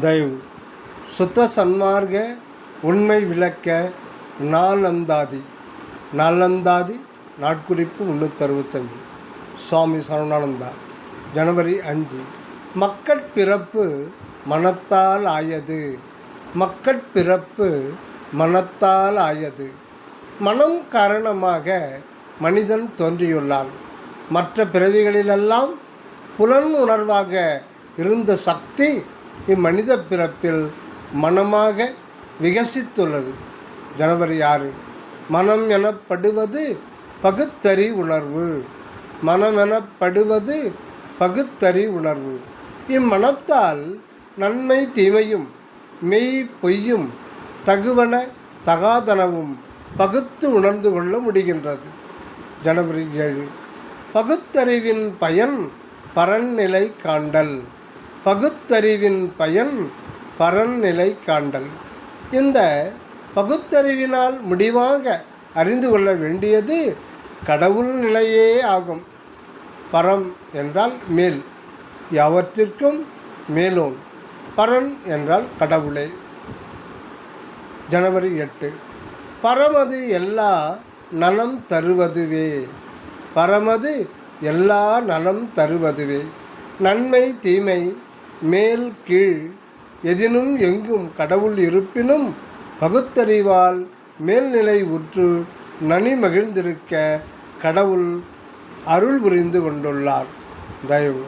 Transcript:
தயவு. சுத்த சன்மார்க்க உண்மை விளக்க நாலந்தாதி நாலந்தாதி நாட்குறிப்பு முந்நூற்றறுபத்தஞ்சு சுவாமி சரவணானந்தா ஜனவரி அஞ்சு. மக்கட்பிறப்பு மனத்தால் ஆயது. மக்கட்பிறப்பு மனத்தால் ஆயது. மனம் காரணமாக மனிதன் தோன்றியுள்ளான். மற்ற பிறவிகளிலெல்லாம் புலன் உணர்வாக இருந்த சக்தி இம்மனித பிறப்பில் மனமாக விகசித்துள்ளது. ஜனவரி ஆறு மனம் எனப்படுவது பகுத்தறி உணர்வு. மனம் எனப்படுவது பகுத்தறி உணர்வு. இம்மனத்தால் நன்மை தீமையும் மெய் பொய்யும் தகுவன தகாதனவும் பகுத்து உணர்ந்து கொள்ள முடிகின்றது. ஜனவரி ஏழு பகுத்தறிவின் பயன் பரன்நிலை காண்டல். பகுத்தறிவின் பயன் பரன்நிலை காண்டல் இந்த பகுத்தறிவினால் முடிவாக அறிந்து கொள்ள வேண்டியது கடவுள் நிலையே ஆகும். பரம் என்றால் மேல். யாவற்றிற்கும் மேலோன் பரன் என்றால் கடவுளே. ஜனவரி எட்டு. பரமது எல்லா நலம் தருவதுவே. பரமது எல்லா நலம் தருவதுவே. நன்மை தீமை மேல் கீழ் எதினும் எங்கும் கடவுள் இருப்பினும் பகுத்தறிவால் மேல்நிலை உற்று நனி மகிழ்ந்திருக்க கடவுள் அருள் புரிந்து கொண்டுள்ளார். தயவு